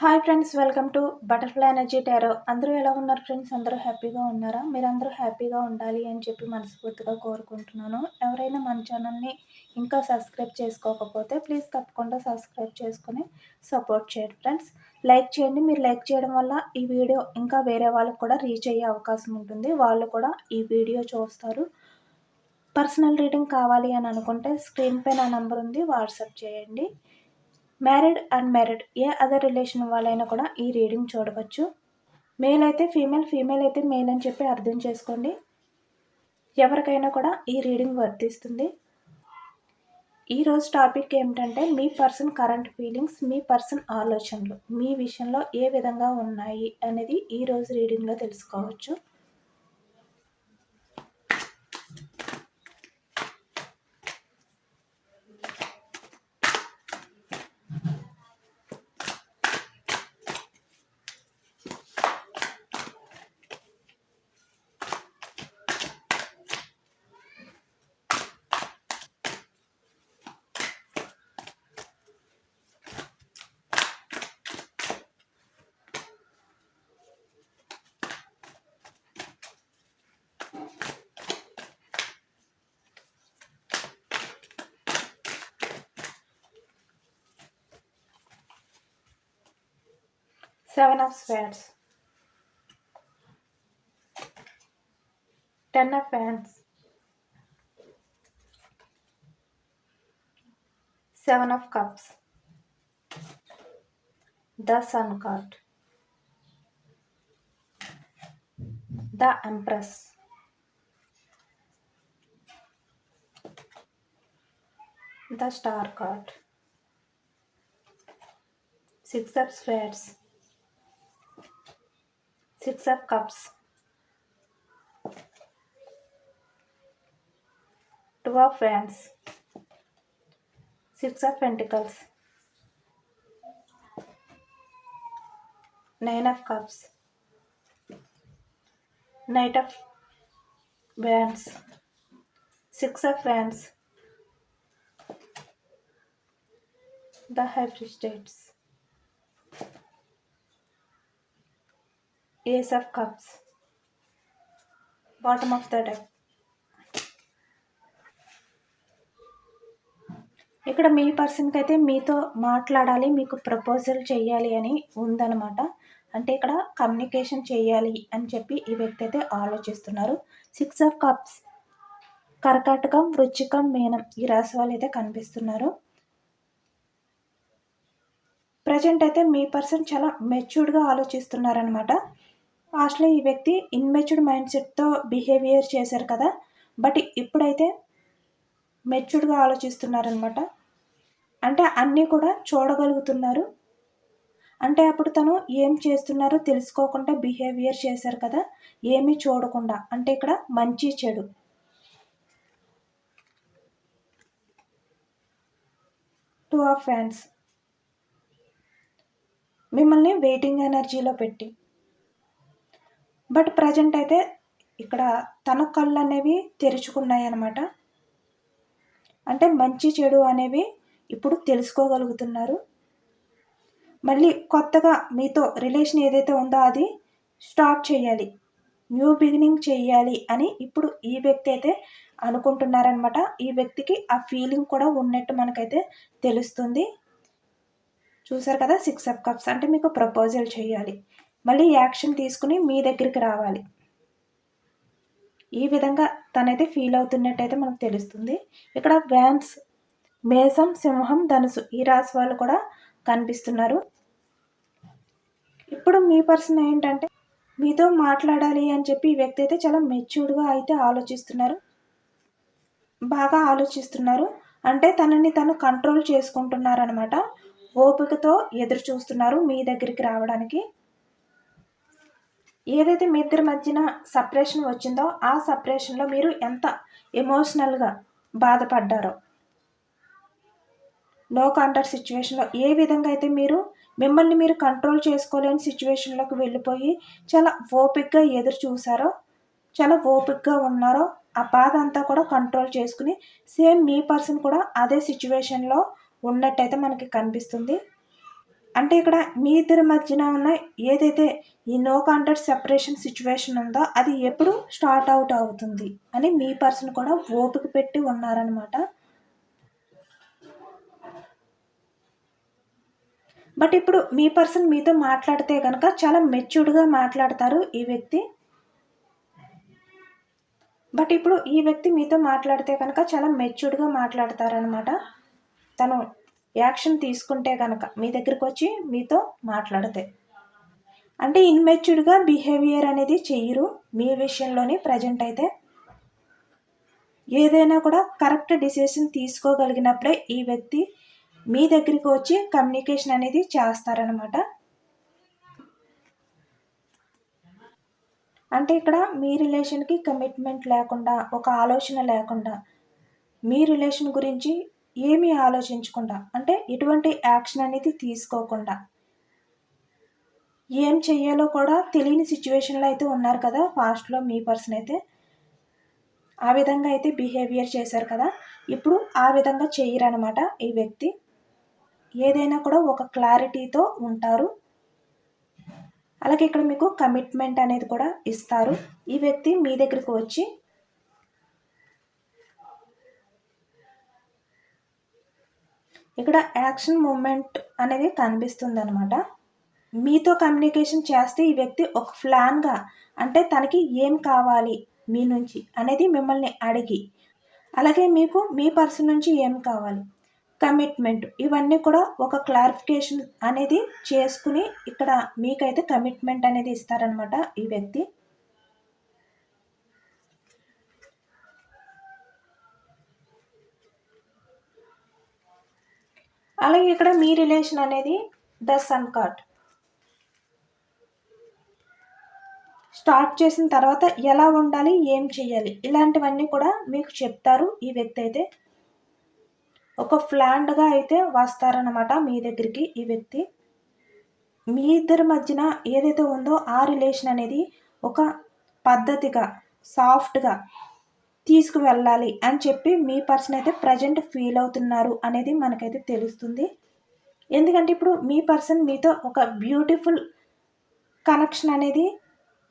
Hi friends welcome to butterfly energy tarot అందరూ ఎలా ఉన్నారు ఫ్రెండ్స్ అందరూ హ్యాపీగా ఉన్నారా? మీరందరూ హ్యాపీగా ఉండాలి అని చెప్పి మనస్ఫూర్తిగా కోరుకుంటున్నాను. ఎవరైనా మన ఛానల్ని ఇంకా సబ్స్క్రైబ్ చేసుకోకపోతే ప్లీజ్ తప్పకుండా సబ్స్క్రైబ్ చేసుకుని సపోర్ట్ చేయండి ఫ్రెండ్స్ లైక్ చేయండి. మీరు లైక్ చేయడం వల్ల ఈ వీడియో ఇంకా వేరే వాళ్ళకి కూడా రీచ్ అయ్యే అవకాశం ఉంటుంది. వాళ్ళు కూడా ఈ వీడియో చూస్తారు. పర్సనల్ రీడింగ్ కావాలి అని అనుకుంటే స్క్రీన్ పై నా నంబర్ ఉంది. వాట్సాప్ చేయండి. Married unmarried a other relation వాళ్ళైనా కూడా ఈ రీడింగ్ చూడవచ్చు. మేల్ అయితే ఫీమేల్ ఫీమేల్ అయితే మేల్ అని చెప్పి అర్థం చేసుకోండి. ఎవరికైనా కూడా ఈ రీడింగ్ వర్తిస్తుంది. ఈరోజు టాపిక్ ఏమిటంటే మీ పర్సన్ కరెంట్ ఫీలింగ్స్ మీ పర్సన్ ఆలోచనలు మీ విషయంలో ఏ విధంగా ఉన్నాయి అనేది ఈరోజు రీడింగ్లో తెలుసుకోవచ్చు. Seven of Swords, Ten of Wands, Seven of Cups, the Sun card, the Empress, the Star card, Six of Swords, Six of Cups, Two of Wands, Six of Pentacles, Nine of Cups, Knight of Wands, Six of Wands, the High Priestess. Ace of Cups, bottom of the deck. ఇక్కడ మీ పర్సన్కి అయితే మీతో మాట్లాడాలి మీకు proposal చేయాలి అని ఉందన్నమాట. అంటే ఇక్కడ కమ్యూనికేషన్ చేయాలి అని చెప్పి ఈ వ్యక్తి అయితే ఆలోచిస్తున్నారు. సిక్స్ ఆఫ్ కప్స్ కర్కాటకం వృచ్చికం మీనం ఈ రాశి వాళ్ళు అయితే కనిపిస్తున్నారు. ప్రజెంట్ అయితే మీ పర్సన్ చాలా మెచ్యూర్డ్గా ఆలోచిస్తున్నారనమాట పాస్ట్లో ఈ వ్యక్తి ఇన్మెచ్యూర్డ్ మైండ్ సెట్తో బిహేవియర్ చేశారు కదా. బట్ ఇప్పుడైతే మెచ్యూర్డ్గా ఆలోచిస్తున్నారనమాట అంటే అన్నీ కూడా చూడగలుగుతున్నారు. అంటే అప్పుడు తను ఏం చేస్తున్నారో తెలుసుకోకుండా బిహేవియర్ చేశారు కదా. ఏమీ చూడకుండా. అంటే ఇక్కడ మంచి చెడు. టూ ఆఫ్ ఫ్యాన్స్ మిమ్మల్ని వెయిటింగ్ ఎనర్జీలో పెట్టి. బట్ ప్రజెంట్ అయితే ఇక్కడ తన కళ్ళు అనేవి తెరుచుకున్నాయి అన్నమాట. అంటే మంచి చెడు అనేవి ఇప్పుడు తెలుసుకోగలుగుతున్నారు. మళ్ళీ కొత్తగా మీతో రిలేషన్ ఏదైతే ఉందో అది స్టార్ట్ చేయాలి. న్యూ బిగినింగ్ చేయాలి అని ఇప్పుడు ఈ వ్యక్తి అయితే అనుకుంటున్నారనమాట ఈ వ్యక్తికి ఆ ఫీలింగ్ కూడా ఉన్నట్టు మనకైతే తెలుస్తుంది. చూసారు కదా సిక్స్ అప్ కప్స్ అంటే మీకు ప్రపోజల్ చేయాలి. మళ్ళీ యాక్షన్ తీసుకుని మీ దగ్గరికి రావాలి. ఈ విధంగా తనైతే ఫీల్ అవుతున్నట్టయితే మనకు తెలుస్తుంది. ఇక్కడ వ్యాన్స్ మేసం సింహం ధనుసు ఈ రాశి వాళ్ళు కూడా కనిపిస్తున్నారు. ఇప్పుడు మీ పర్సన్ ఏంటంటే మీతో మాట్లాడాలి అని చెప్పి ఈ వ్యక్తి అయితే చాలా మెచ్యూర్డ్గా అయితే ఆలోచిస్తున్నారు. బాగా ఆలోచిస్తున్నారు. అంటే తనని తను కంట్రోల్ చేసుకుంటున్నారనమాట ఓపికతో ఎదురు చూస్తున్నారు మీ దగ్గరికి రావడానికి. ఏదైతే మీ ఇద్దరి మధ్యన సపరేషన్ వచ్చిందో ఆ సపరేషన్లో మీరు ఎంత ఎమోషనల్గా బాధపడ్డారో నో కాంటాక్ట్ సిచ్యువేషన్లో ఏ విధంగా అయితే మీరు మిమ్మల్ని మీరు కంట్రోల్ చేసుకోలేని సిచ్యువేషన్లోకి వెళ్ళిపోయి చాలా ఓపిక్గా ఎదురు చూసారో చాలా ఓపిక్గా ఉన్నారో ఆ బాధ అంతా కూడా కంట్రోల్ చేసుకుని సేమ్ మీ పర్సన్ కూడా అదే సిచ్యువేషన్లో ఉన్నట్టయితే మనకి కనిపిస్తుంది. అంటే ఇక్కడ మీ ఇద్దరి మధ్యన ఉన్న ఏదైతే ఈ నో కాంటాక్ట్ సెపరేషన్ సిచ్యువేషన్ ఉందో అది ఎప్పుడు స్టార్ట్ అవుట్ అవుతుంది అని మీ పర్సన్ కూడా ఓపిక పెట్టి ఉన్నారనమాట బట్ ఇప్పుడు మీ పర్సన్ మీతో మాట్లాడితే కనుక చాలా మెచ్యూర్డ్గా మాట్లాడతారు ఈ వ్యక్తి. బట్ ఇప్పుడు ఈ వ్యక్తి మీతో మాట్లాడితే కనుక చాలా మెచ్యూర్డ్గా మాట్లాడతారనమాట తను యాక్షన్ తీసుకుంటే కనుక మీ దగ్గరికి వచ్చి మీతో మాట్లాడితే. అంటే ఇన్మెచ్యూర్డ్గా బిహేవియర్ అనేది చెయ్యరు. మీ విషయంలోనే ప్రజెంట్ అయితే. ఏదైనా కూడా కరెక్ట్ డిసిషన్ తీసుకోగలిగినప్పుడే ఈ వ్యక్తి మీ దగ్గరికి వచ్చి కమ్యూనికేషన్ అనేది చేస్తారనమాట అంటే ఇక్కడ మీ రిలేషన్కి కమిట్మెంట్ లేకుండా ఒక ఆలోచన లేకుండా మీ రిలేషన్ గురించి ఏమీ ఆలోచించకుండా అంటే ఎటువంటి యాక్షన్ అనేది తీసుకోకుండా. ఏం చెయ్యాలో కూడా తెలియని సిచ్యువేషన్లో అయితే ఉన్నారు కదా ఫాస్ట్లో మీ పర్సన్ అయితే. ఆ విధంగా అయితే బిహేవియర్ చేశారు కదా. ఇప్పుడు ఆ విధంగా చేయరనమాట ఈ వ్యక్తి. ఏదైనా కూడా ఒక క్లారిటీతో ఉంటారు. అలాగే ఇక్కడ మీకు కమిట్మెంట్ అనేది కూడా ఇస్తారు. ఈ వ్యక్తి మీ దగ్గరికి వచ్చి ఇక్కడ యాక్షన్ మూమెంట్ అనేది కనిపిస్తుంది అనమాట మీతో కమ్యూనికేషన్ చేస్తే ఈ వ్యక్తి ఒక ప్లాన్గా అంటే తనకి ఏం కావాలి మీ నుంచి అనేది మిమ్మల్ని అడిగి అలాగే మీకు మీ పర్సన్ నుంచి ఏం కావాలి కమిట్మెంట్ ఇవన్నీ కూడా ఒక క్లారిఫికేషన్ అనేది చేసుకుని ఇక్కడ మీకైతే కమిట్మెంట్ అనేది ఇస్తారనమాట ఈ వ్యక్తి. అలాగే ఇక్కడ మీ రిలేషన్ అనేది ద సన్ కార్డ్. స్టార్ట్ చేసిన తర్వాత ఎలా ఉండాలి ఏం చేయాలి ఇలాంటివన్నీ కూడా మీకు చెప్తారు ఈ వ్యక్తి అయితే. ఒక ఫ్లాండ్గా అయితే వస్తారనమాట మీ దగ్గరికి ఈ వ్యక్తి. మీ ఇద్దరి మధ్యన ఏదైతే ఉందో ఆ రిలేషన్ అనేది ఒక పద్ధతిగా సాఫ్ట్గా తీసుకువెళ్ళాలి అని చెప్పి మీ పర్సన్ అయితే ప్రజెంట్ ఫీల్ అవుతున్నారు అనేది మనకైతే తెలుస్తుంది. ఎందుకంటే ఇప్పుడు మీ పర్సన్ మీతో ఒక బ్యూటిఫుల్ కనెక్షన్ అనేది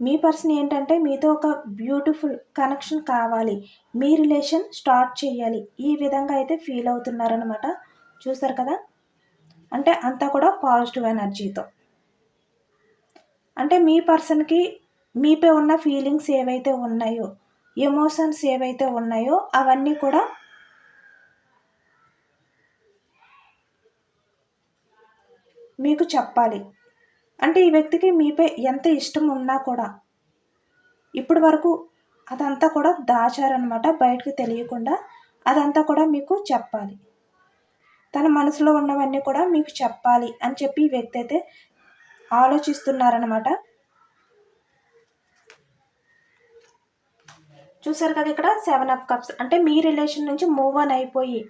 మీ పర్సన్ ఏంటంటే మీతో ఒక బ్యూటిఫుల్ కనెక్షన్ కావాలి. మీ రిలేషన్ స్టార్ట్ చేయాలి. ఈ విధంగా అయితే ఫీల్ అవుతున్నారనమాట చూసారు కదా? అంటే అంతా కూడా పాజిటివ్ ఎనర్జీతో. అంటే మీ పర్సన్కి మీపై ఉన్న ఫీలింగ్స్ ఏవైతే ఉన్నాయో ఎమోషన్స్ ఏవైతే ఉన్నాయో అవన్నీ కూడా మీకు చెప్పాలి. అంటే ఈ వ్యక్తికి మీపై ఎంత ఇష్టం ఉన్నా కూడా ఇప్పటి వరకు అదంతా కూడా దాచారనమాట బయటకు తెలియకుండా అదంతా కూడా మీకు చెప్పాలి. తన మనసులో ఉన్నవన్నీ కూడా మీకు చెప్పాలి అని చెప్పి ఈ వ్యక్తి అయితే ఆలోచిస్తున్నారనమాట చూసారు కదా ఇక్కడ సెవెన్ ఆఫ్ కప్స్. అంటే మీ రిలేషన్ నుంచి మూవ్ ఆన్ అయిపోయి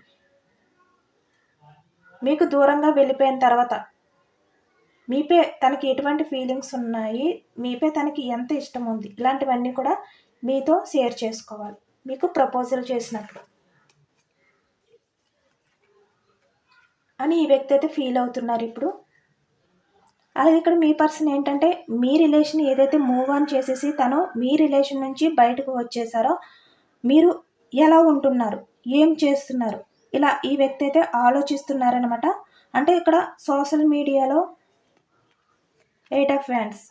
మీకు దూరంగా వెళ్ళిపోయిన తర్వాత మీపై తనకి ఎటువంటి ఫీలింగ్స్ ఉన్నాయి మీపై తనకి ఎంత ఇష్టం ఉంది ఇలాంటివన్నీ కూడా మీతో షేర్ చేసుకోవాలి. మీకు ప్రపోజల్ చేసినప్పుడు. అని ఈ వ్యక్తి అయితే ఫీల్ అవుతున్నారు ఇప్పుడు. అలాగే ఇక్కడ మీ పర్సన్ ఏంటంటే మీ రిలేషన్ ఏదైతే మూవ్ ఆన్ చేసేసి తను మీ రిలేషన్ నుంచి బయటకు వచ్చేసారో మీరు ఎలా ఉంటున్నారు? ఏం చేస్తున్నారు? ఇలా ఈ వ్యక్తి అయితే ఆలోచిస్తున్నారనమాట అంటే ఇక్కడ సోషల్ మీడియాలో ఎయిట్ ఆఫ్ ఫ్యాన్స్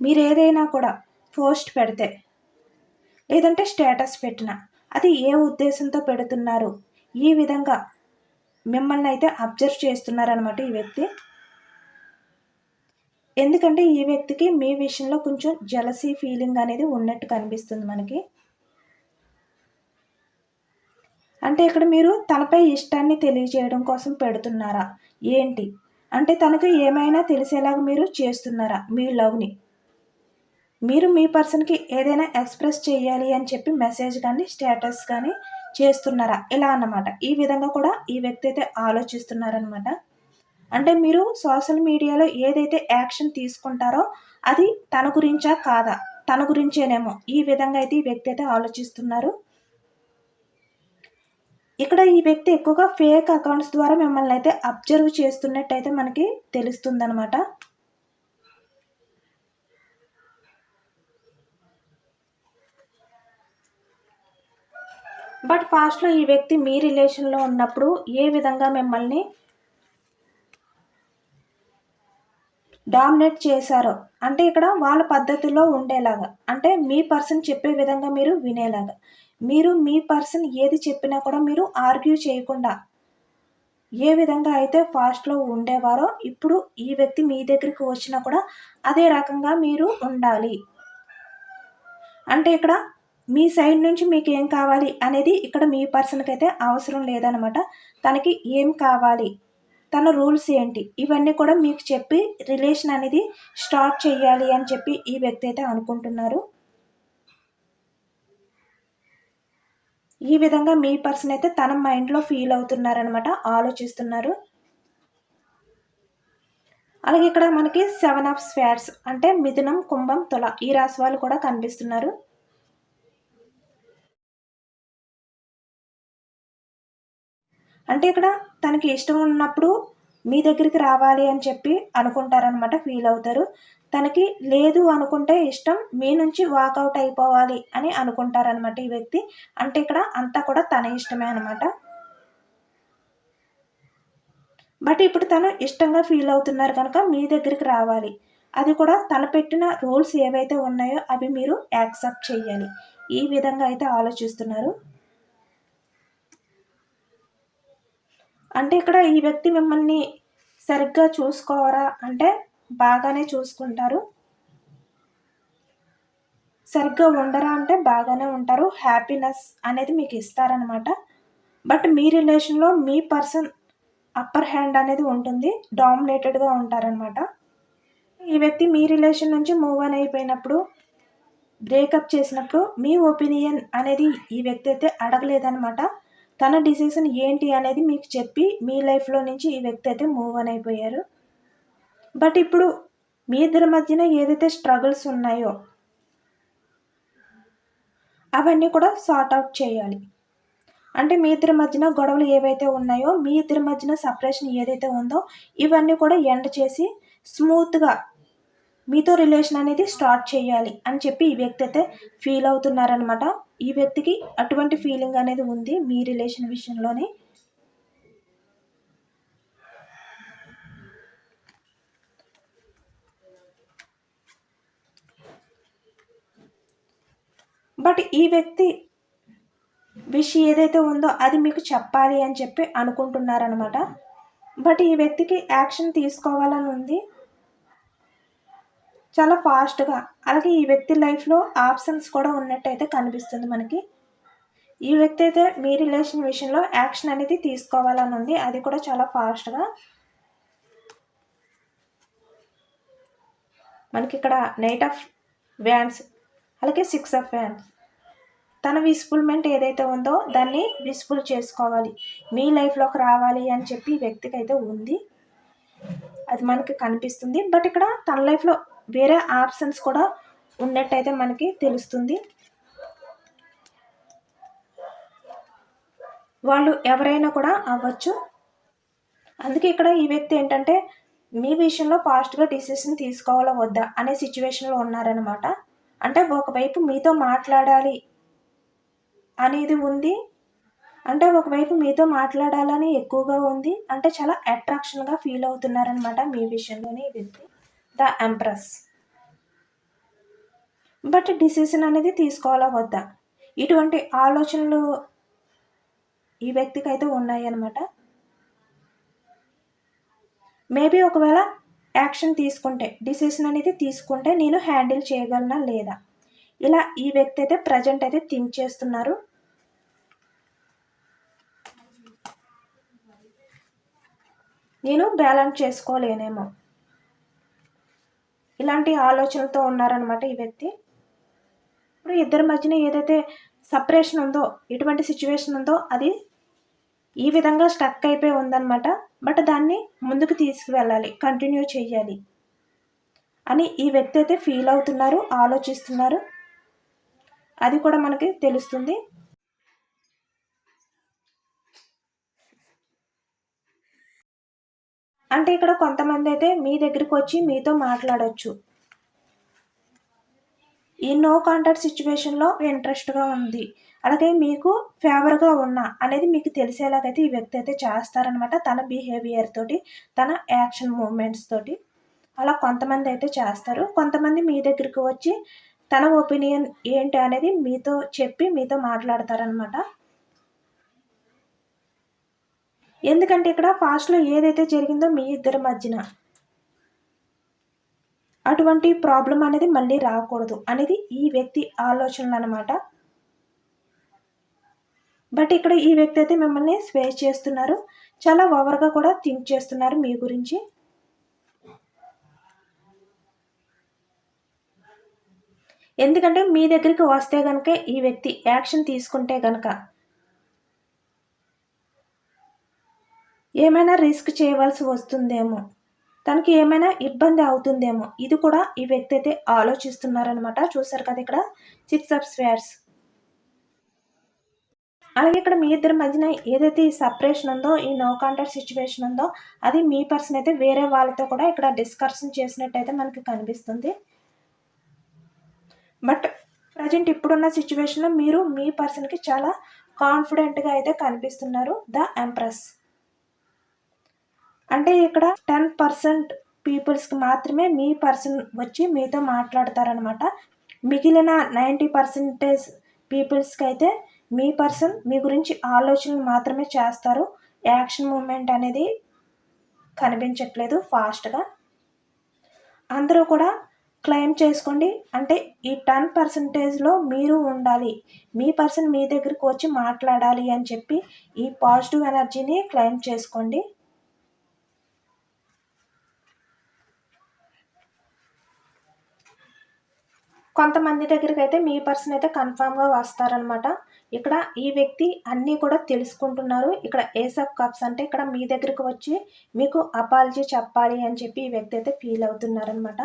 మీరు ఏదైనా కూడా పోస్ట్ పెడితే లేదంటే స్టేటస్ పెట్టిన అది ఏ ఉద్దేశంతో పెడుతున్నారు? ఈ విధంగా మిమ్మల్ని అయితే అబ్జర్వ్ చేస్తున్నారనమాట ఈ వ్యక్తి. ఎందుకంటే ఈ వ్యక్తికి మీ విషయంలో కొంచెం జలసీ ఫీలింగ్ అనేది ఉన్నట్టు కనిపిస్తుంది మనకి. అంటే ఇక్కడ మీరు తనపై ఇష్టాన్ని తెలియజేయడం కోసం పెడుతున్నారా? ఏంటి? అంటే తనకు ఏమైనా తెలిసేలాగా మీరు చేస్తున్నారా? మీ లవ్ని మీరు మీ పర్సన్కి ఏదైనా ఎక్స్ప్రెస్ చేయాలి అని చెప్పి మెసేజ్ కానీ స్టేటస్ కానీ చేస్తున్నారా? ఇలా అన్నమాట. ఈ విధంగా కూడా ఈ వ్యక్తి అయితే ఆలోచిస్తున్నారనమాట అంటే మీరు సోషల్ మీడియాలో ఏదైతే యాక్షన్ తీసుకుంటారో అది తన గురించా కాదా? తన గురించేనేమో ఈ విధంగా అయితే ఈ వ్యక్తి అయితే ఆలోచిస్తున్నారు. ఇక్కడ ఈ వ్యక్తి ఎక్కువగా ఫేక్ అకౌంట్స్ ద్వారా మిమ్మల్ని అయితే అబ్జర్వ్ చేస్తున్నట్టయితే మనకి తెలుస్తుందనమాట బట్ ఫాస్ట్లో ఈ వ్యక్తి మీ రిలేషన్లో ఉన్నప్పుడు ఏ విధంగా మిమ్మల్ని డామినేట్ చేశారో. అంటే ఇక్కడ వాళ్ళ పద్ధతిలో ఉండేలాగా. అంటే మీ పర్సన్ చెప్పే విధంగా మీరు వినేలాగా. మీరు మీ పర్సన్ ఏది చెప్పినా కూడా మీరు ఆర్గ్యూ చేయకుండా ఏ విధంగా అయితే ఫాస్ట్లో ఉండేవారో ఇప్పుడు ఈ వ్యక్తి మీ దగ్గరికి వచ్చినా కూడా అదే రకంగా మీరు ఉండాలి. అంటే ఇక్కడ మీ సైడ్ నుంచి మీకు ఏం కావాలి అనేది ఇక్కడ మీ పర్సన్కి అయితే అవసరం లేదనమాట తనకి ఏం కావాలి? తన రూల్స్ ఏంటి? ఇవన్నీ కూడా మీకు చెప్పి రిలేషన్ అనేది స్టార్ట్ చేయాలి అని చెప్పి ఈ వ్యక్తి అయితే అనుకుంటున్నారు. ఈ విధంగా మీ పర్సన్ అయితే తన మైండ్లో ఫీల్ అవుతున్నారనమాట ఆలోచిస్తున్నారు. అలాగే ఇక్కడ మనకి సెవెన్ ఆఫ్ స్వేర్స్ అంటే మిథునం కుంభం తుల ఈ రాశి వాళ్ళు కూడా కనిపిస్తున్నారు. అంటే ఇక్కడ తనకి ఇష్టం ఉన్నప్పుడు మీ దగ్గరికి రావాలి అని చెప్పి అనుకుంటారనమాట ఫీల్ అవుతారు. తనకి లేదు అనుకుంటే ఇష్టం మీ నుంచి వాకౌట్ అయిపోవాలి అని అనుకుంటారనమాట ఈ వ్యక్తి. అంటే ఇక్కడ అంతా కూడా తన ఇష్టమే అనమాట బట్ ఇప్పుడు తను ఇష్టంగా ఫీల్ అవుతున్నారు కనుక మీ దగ్గరికి రావాలి. అది కూడా తను పెట్టిన రూల్స్ ఏవైతే ఉన్నాయో అవి మీరు యాక్సెప్ట్ చేయాలి. ఈ విధంగా అయితే ఆలోచిస్తున్నారు. అంటే ఇక్కడ ఈ వ్యక్తి మిమ్మల్ని సరిగ్గా చూసుకోవరా అంటే బాగానే చూసుకుంటారు. సరిగ్గా ఉండరా అంటే బాగానే ఉంటారు. హ్యాపీనెస్ అనేది మీకు ఇస్తారనమాట బట్ మీ రిలేషన్లో మీ పర్సన్ అప్పర్ హ్యాండ్ అనేది ఉంటుంది. డామినేటెడ్గా ఉంటారనమాట ఈ వ్యక్తి మీ రిలేషన్ నుంచి మూవ్ ఆన్ అయిపోయినప్పుడు బ్రేకప్ చేసినప్పుడు మీ ఒపీనియన్ అనేది ఈ వ్యక్తి అయితే అడగలేదనమాట తన డిసిషన్ ఏంటి అనేది మీకు చెప్పి మీ లైఫ్లో నుంచి ఈ వ్యక్తి అయితే మూవ్ అని అయిపోయారు. బట్ ఇప్పుడు మీ ఇద్దరి మధ్యన ఏదైతే స్ట్రగుల్స్ ఉన్నాయో అవన్నీ కూడా సార్ట్ అవుట్ చేయాలి. అంటే మీ ఇద్దరి మధ్యన గొడవలు ఏవైతే ఉన్నాయో మీ ఇద్దరి మధ్యన సపరేషన్ ఏదైతే ఉందో ఇవన్నీ కూడా ఎండ్ చేసి స్మూత్గా మీతో రిలేషన్ అనేది స్టార్ట్ చేయాలి అని చెప్పి ఈ వ్యక్తి అయితే ఫీల్ అవుతున్నారనమాట ఈ వ్యక్తికి అటువంటి ఫీలింగ్ అనేది ఉంది మీ రిలేషన్ విషయంలోనే? బట్ ఈ వ్యక్తి విష్ ఏదైతే ఉందో అది మీకు చెప్పాలి అని చెప్పి అనుకుంటున్నారనమాట బట్ ఈ వ్యక్తికి యాక్షన్ తీసుకోవాలని ఉంది. చాలా ఫాస్ట్గా అలాగే ఈ వ్యక్తి లైఫ్లో ఆప్షన్స్ కూడా ఉన్నట్టయితే కనిపిస్తుంది మనకి. ఈ వ్యక్తి అయితే మీ రిలేషన్ విషయంలో యాక్షన్ అనేది తీసుకోవాలని ఉంది. అది కూడా చాలా ఫాస్ట్గా. మనకి ఇక్కడ నైట్ ఆఫ్ వ్యాన్స్ అలాగే సిక్స్ ఆఫ్ వ్యాన్స్ తన విస్ఫుల్మెంట్ ఏదైతే ఉందో దాన్ని విస్ఫుల్ చేసుకోవాలి. మీ లైఫ్లోకి రావాలి అని చెప్పి ఈ వ్యక్తికి అయితే ఉంది. అది మనకి కనిపిస్తుంది. బట్ ఇక్కడ తన లైఫ్లో వేరే ఆప్షన్స్ కూడా ఉన్నట్టయితే మనకి తెలుస్తుంది. వాళ్ళు ఎవరైనా కూడా అవ్వచ్చు. అందుకే ఇక్కడ ఈ వ్యక్తి ఏంటంటే మీ విషయంలో ఫాస్ట్గా డిసిషన్ తీసుకోవాలా వద్దా? అనే సిచ్యువేషన్లో ఉన్నారనమాట అంటే ఒకవైపు మీతో మాట్లాడాలి అనేది ఉంది. అంటే ఒకవైపు మీతో మాట్లాడాలని ఎక్కువగా ఉంది. అంటే చాలా అట్రాక్షన్గా ఫీల్ అవుతున్నారనమాట మీ విషయంలోనే ఈ వ్యక్తి. ద ఎంప్రెస్ బట్ డిసిషన్ అనేది తీసుకోవాలా వద్దా? ఇటువంటి ఆలోచనలు ఈ వ్యక్తికి అయితే ఉన్నాయి అనమాట మేబీ ఒకవేళ యాక్షన్ తీసుకుంటే డిసిషన్ అనేది తీసుకుంటే నేను హ్యాండిల్ చేయగలనా లేదా? ఇలా ఈ వ్యక్తి అయితే ప్రజెంట్ అయితే థింక్ చేస్తున్నారు. నేను బ్యాలెన్స్ చేసుకోలేనేమో. ఇలాంటి ఆలోచనలతో ఉన్నారనమాట ఈ వ్యక్తి. ఇప్పుడు ఇద్దరి మధ్యన ఏదైతే సపరేషన్ ఉందో ఎటువంటి సిచ్యువేషన్ ఉందో అది ఈ విధంగా స్టక్ అయిపోయి ఉందన్నమాట. బట్ దాన్ని ముందుకు తీసుకువెళ్ళాలి కంటిన్యూ చేయాలి అని ఈ వ్యక్తి అయితే ఫీల్ అవుతున్నారు ఆలోచిస్తున్నారు. అది కూడా మనకి తెలుస్తుంది. అంటే ఇక్కడ కొంతమంది అయితే మీ దగ్గరికి వచ్చి మీతో మాట్లాడవచ్చు ఈ నో కాంటాక్ట్ సిచ్యువేషన్లో ఇంట్రెస్ట్గా ఉంది. అలాగే మీకు ఫేవర్గా ఉన్నా అనేది మీకు తెలిసేలాగైతే ఈ వ్యక్తి అయితే చేస్తారనమాట తన బిహేవియర్ తోటి తన యాక్షన్ మూమెంట్స్ తోటి. అలా కొంతమంది అయితే చేస్తారు. కొంతమంది మీ దగ్గరికి వచ్చి తన ఒపీనియన్ ఏంటి అనేది మీతో చెప్పి మీతో మాట్లాడతారనమాట ఎందుకంటే ఇక్కడ పాస్ట్లో ఏదైతే జరిగిందో మీ ఇద్దరి మధ్యన అటువంటి ప్రాబ్లం అనేది మళ్ళీ రాకూడదు అనేది ఈ వ్యక్తి ఆలోచనలు అనమాట బట్ ఇక్కడ ఈ వ్యక్తి అయితే మిమ్మల్ని స్వేచ్ చేస్తున్నారు. చాలా ఓవర్గా కూడా థింక్ చేస్తున్నారు మీ గురించి. ఎందుకంటే మీ దగ్గరికి వస్తే కనుక ఈ వ్యక్తి యాక్షన్ తీసుకుంటే కనుక ఏమైనా రిస్క్ చేయవలసి వస్తుందేమో తనకి ఏమైనా ఇబ్బంది అవుతుందేమో ఇది కూడా ఈ వ్యక్తి అయితే ఆలోచిస్తున్నారనమాట చూసారు కదా ఇక్కడ సిక్స్ ఆఫ్ స్వేర్స్ అలాగే ఇక్కడ మీ ఇద్దరి మధ్యన ఏదైతే ఈ సపరేషన్ ఉందో ఈ నో కాంటాక్ట్ సిచ్యువేషన్ ఉందో అది మీ పర్సన్ అయితే వేరే వాళ్ళతో కూడా ఇక్కడ డిస్కషన్ చేసినట్టయితే మనకి కనిపిస్తుంది. బట్ ప్రజెంట్ ఇప్పుడున్న సిచ్యువేషన్లో మీరు మీ పర్సన్కి చాలా కాన్ఫిడెంట్గా అయితే కనిపిస్తున్నారు ద ఎంప్రెస్ అంటే ఇక్కడ టెన్ పర్సెంట్ పీపుల్స్కి మాత్రమే మీ పర్సన్ వచ్చి మీతో మాట్లాడతారనమాట మిగిలిన నైంటీ పర్సెంటేజ్ పీపుల్స్కి అయితే మీ పర్సన్ మీ గురించి ఆలోచనలు మాత్రమే చేస్తారు. యాక్షన్ మూమెంట్ అనేది కనిపించట్లేదు ఫాస్ట్గా అందరూ కూడా క్లెయిమ్ చేసుకోండి. అంటే ఈ టెన్ పర్సంటేజ్లో మీరు ఉండాలి. మీ పర్సన్ మీ దగ్గరికి వచ్చి మాట్లాడాలి అని చెప్పి ఈ పాజిటివ్ ఎనర్జీని క్లెయిమ్ చేసుకోండి. కొంతమంది దగ్గరికి అయితే మీ పర్సన్ అయితే కన్ఫామ్గా వస్తారనమాట ఇక్కడ ఈ వ్యక్తి అన్నీ కూడా తెలుసుకుంటున్నారు. ఇక్కడ ఏస్ ఆఫ్ కప్స్ అంటే ఇక్కడ మీ దగ్గరికి వచ్చి మీకు అపాలజీ చెప్పాలి అని చెప్పి ఈ వ్యక్తి అయితే ఫీల్ అవుతున్నారనమాట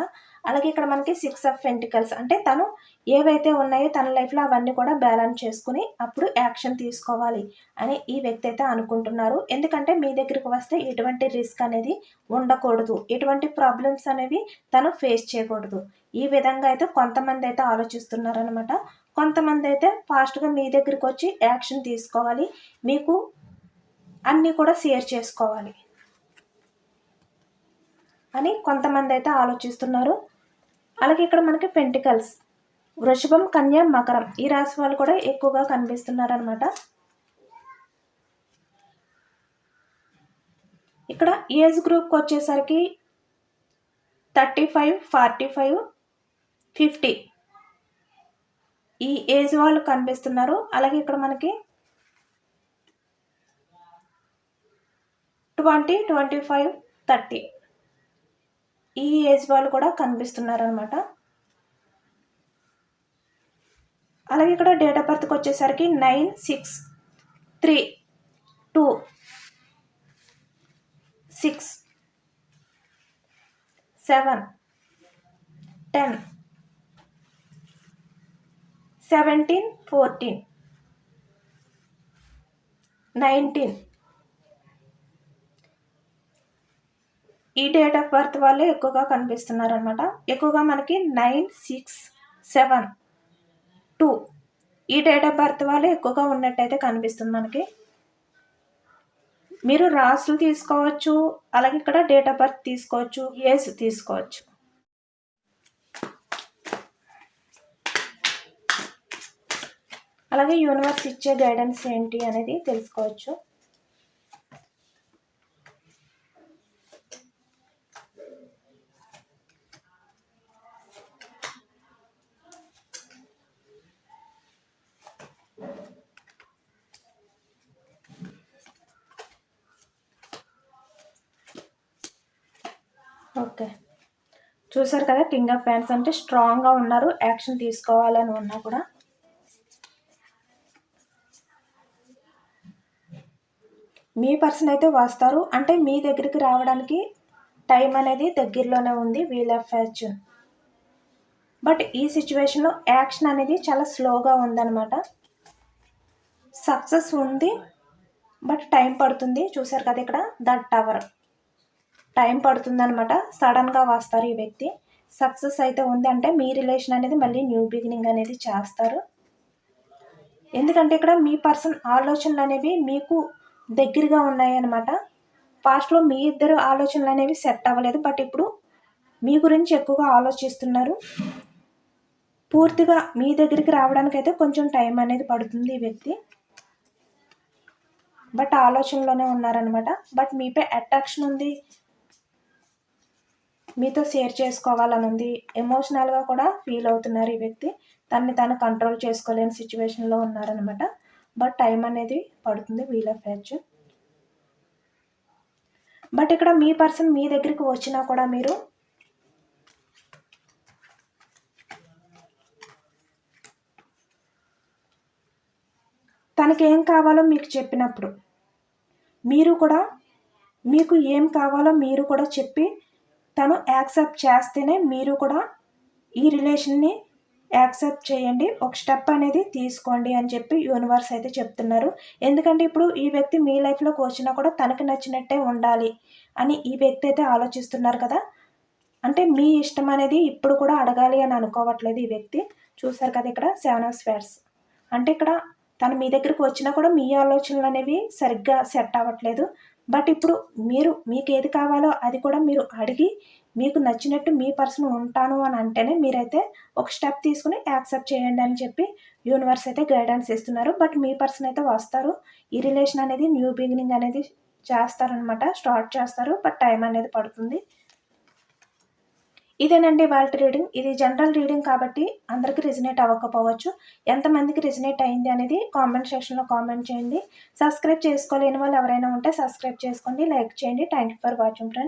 అలాగే ఇక్కడ మనకి సిక్స్ ఆఫ్ ఫెంటికల్స్ అంటే తను ఏవైతే ఉన్నాయో తన లైఫ్లో అవన్నీ కూడా బ్యాలెన్స్ చేసుకుని అప్పుడు యాక్షన్ తీసుకోవాలి అని ఈ వ్యక్తి అయితే అనుకుంటున్నారు. ఎందుకంటే మీ దగ్గరికి వస్తే ఎటువంటి రిస్క్ అనేది ఉండకూడదు. ఎటువంటి ప్రాబ్లమ్స్ అనేవి తను ఫేస్ చేయకూడదు. ఈ విధంగా అయితే కొంతమంది అయితే ఆలోచిస్తున్నారనమాట కొంతమంది అయితే ఫాస్ట్గా మీ దగ్గరికి వచ్చి యాక్షన్ తీసుకోవాలి. మీకు అన్నీ కూడా షేర్ చేసుకోవాలి అని కొంతమంది అయితే ఆలోచిస్తున్నారు. అలాగే ఇక్కడ మనకి పెంటికల్స్ వృషభం కన్య మకరం ఈ రాశి వాళ్ళు కూడా ఎక్కువగా కనిపిస్తున్నారు అనమాట ఇక్కడ ఏజ్ గ్రూప్కి వచ్చేసరికి thirty five forty five fifty ఈ ఏజ్ వాళ్ళు కనిపిస్తున్నారు. అలాగే ఇక్కడ మనకి ట్వంటీ ట్వంటీ ఫైవ్ థర్టీ ఈ ఏజ్ వాళ్ళు కూడా కనిపిస్తున్నారు అనమాట అలాగే ఇక్కడ డేట్ ఆఫ్ బర్త్కి వచ్చేసరికి nine six three two six seven ten seventeen fourteen. Nineteen. ఈ డేట్ ఆఫ్ బర్త్ వాళ్ళే ఎక్కువగా కనిపిస్తున్నారు అనమాట ఎక్కువగా మనకి నైన్ సిక్స్ సెవెన్ టూ. ఈ డేట్ ఆఫ్ బర్త్ వాళ్ళే ఎక్కువగా ఉన్నట్టయితే కనిపిస్తుంది మనకి. మీరు రాసులు తీసుకోవచ్చు అలాగే ఇక్కడ డేట్ ఆఫ్ బర్త్ తీసుకోవచ్చు ఏజ్ తీసుకోవచ్చు. అలాగే యూనివర్స్ ఇచ్చే గైడెన్స్ ఏంటి అనేది తెలుసుకోవచ్చు. ఓకే. చూసారు కదా కింగ్ ఆఫ్ ఫ్యాన్స్ అంటే స్ట్రాంగ్గా ఉన్నారు యాక్షన్ తీసుకోవాలని ఉన్నా కూడా. మీ పర్సన్ అయితే వస్తారు. అంటే మీ దగ్గరికి రావడానికి టైం అనేది దగ్గరలోనే ఉంది వీల్ ఆఫ్ ఫార్చ్యూన్. బట్ ఈ సిచ్యువేషన్లో యాక్షన్ అనేది చాలా స్లోగా ఉందన్నమాట. సక్సెస్ ఉంది బట్ టైం పడుతుంది. చూసారు కదా ఇక్కడ దట్ టవర్. టైం పడుతుందనమాట సడన్గా వస్తారు ఈ వ్యక్తి. సక్సెస్ అయితే ఉంది అంటే మీ రిలేషన్ అనేది మళ్ళీ న్యూ బిగినింగ్ అనేది చేస్తారు. ఎందుకంటే ఇక్కడ మీ పర్సన్ ఆలోచనలు అనేవి మీకు దగ్గరగా ఉన్నాయి అనమాట పాస్ట్లో మీ ఇద్దరు ఆలోచనలు అనేవి సెట్ అవ్వలేదు. బట్ ఇప్పుడు మీ గురించి ఎక్కువగా ఆలోచిస్తున్నారు. పూర్తిగా మీ దగ్గరికి రావడానికైతే కొంచెం టైం అనేది పడుతుంది ఈ వ్యక్తి. బట్ ఆలోచనలోనే ఉన్నారనమాట బట్ మీపై అట్రాక్షన్ ఉంది. మీతో షేర్ చేసుకోవాలని ఉంది ఎమోషనల్గా కూడా ఫీల్ అవుతున్నారు ఈ వ్యక్తి. తనని తను కంట్రోల్ చేసుకోలేని సిచ్యువేషన్లో ఉన్నారనమాట బట్ టైం అనేది పడుతుంది వీల్ ఆఫ్ ఫార్చ్యూన్ బట్ ఇక్కడ మీ పర్సన్ మీ దగ్గరికి వచ్చినా కూడా మీరు తనకి ఏం కావాలో మీకు చెప్పినప్పుడు మీరు కూడా మీకు ఏం కావాలో మీరు కూడా చెప్పి తను యాక్సెప్ట్ చేస్తేనే మీరు కూడా ఈ రిలేషన్ని యాక్సెప్ట్ చేయండి. ఒక స్టెప్ అనేది తీసుకోండి అని చెప్పి యూనివర్స్ అయితే చెప్తున్నారు. ఎందుకంటే ఇప్పుడు ఈ వ్యక్తి మీ లైఫ్లోకి వచ్చినా కూడా తనకి నచ్చినట్టే ఉండాలి అని ఈ వ్యక్తి అయితే ఆలోచిస్తున్నారు కదా. అంటే మీ ఇష్టం అనేది ఇప్పుడు కూడా అడగాలి అని అనుకోవట్లేదు ఈ వ్యక్తి. చూసారు కదా ఇక్కడ సెవెన్ ఆఫ్ స్వేర్స్ అంటే ఇక్కడ తను మీ దగ్గరకు వచ్చినా కూడా మీ ఆలోచనలు అనేవి సరిగ్గా సెట్ అవ్వట్లేదు. బట్ ఇప్పుడు మీరు మీకు ఏది కావాలో అది కూడా మీరు అడిగి మీకు నచ్చినట్టు మీ పర్సన్ ఉంటాను అని అంటేనే మీరైతే ఒక స్టెప్ తీసుకుని యాక్సెప్ట్ చేయండి అని చెప్పి యూనివర్స్ అయితే గైడెన్స్ ఇస్తున్నారు. బట్ మీ పర్సన్ అయితే వస్తారు. ఈ రిలేషన్ అనేది న్యూ బిగినింగ్ అనేది చేస్తారనమాట స్టార్ట్ చేస్తారు. బట్ టైం అనేది పడుతుంది. ఇదేనండి వాళ్ళ రీడింగ్. ఇది జనరల్ రీడింగ్ కాబట్టి అందరికీ రిజనేట్ అవ్వకపోవచ్చు. ఎంతమందికి రిజనేట్ అయింది అనేది కామెంట్ సెక్షన్లో కామెంట్ చేయండి. సబ్స్క్రైబ్ చేసుకోలేని వాళ్ళు ఎవరైనా ఉంటే సబ్స్క్రైబ్ చేసుకోండి. లైక్ చేయండి. Thank you for watching friends.